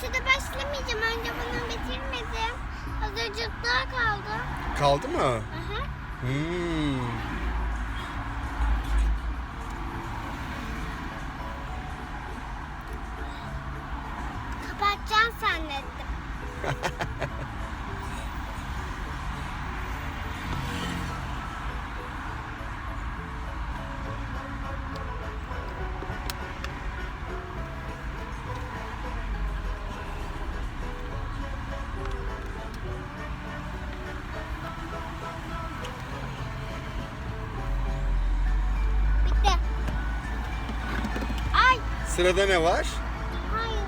Şimdi başlamayacağım. Önce bunu bitirmedim. Azıcık daha kaldı. Kaldı mı? Aha. Hmm. Kapatacağım zannettim. Sırada ne var? Hayır.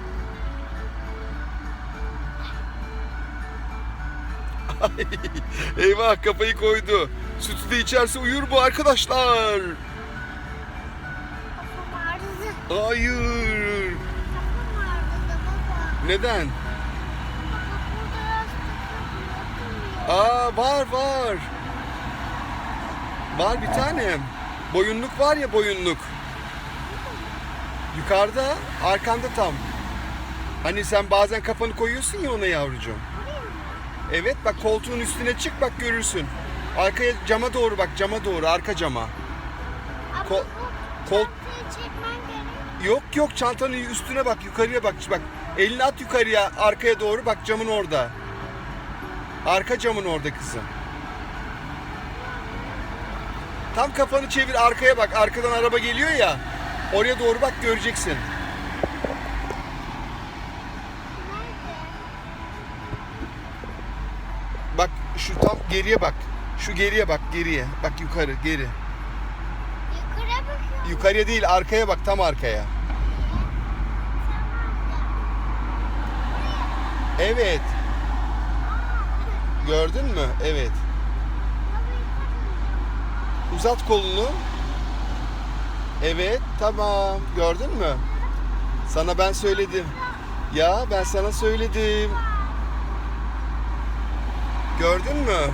Ay, eyvah kafayı koydu. Sütü de içerse uyur bu arkadaşlar. Hayır. Neden? Aa var var. Var bir tanem. Boyunluk var ya boyunluk. Yukarıda, arkanda tam. Hani sen bazen kafanı koyuyorsun ya ona yavrucuğum. Evet bak koltuğun üstüne çık bak görürsün. Arkaya cama doğru bak cama doğru arka cama. Ama Kol- kol-. Yok yok çantanın üstüne bak yukarıya bak bak. Elini at yukarıya arkaya doğru bak camın orada. Arka camın orada kızım. Tam kafanı çevir arkaya bak. Arkadan araba geliyor ya. Oraya doğru bak göreceksin. Bak şu tam geriye bak. Şu geriye bak geriye. Bak yukarı geri. Yukarı bakıyorum. Yukarıya değil arkaya bak tam arkaya. Evet. Gördün mü? Evet. Uzat kolunu. Evet, tamam. Gördün mü? Sana ben söyledim. Ya ben sana söyledim. Gördün mü?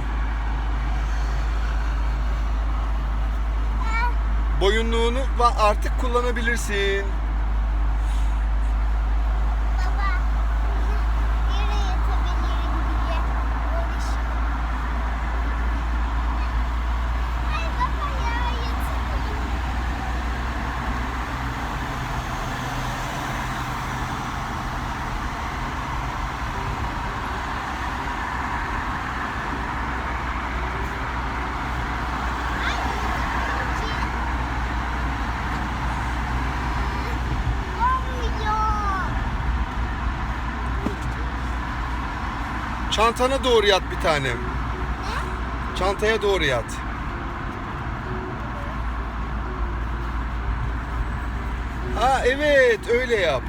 Boyunluğunu artık kullanabilirsin. Çantana doğru yat bir tanem. Çantaya doğru yat. Ha evet öyle yap.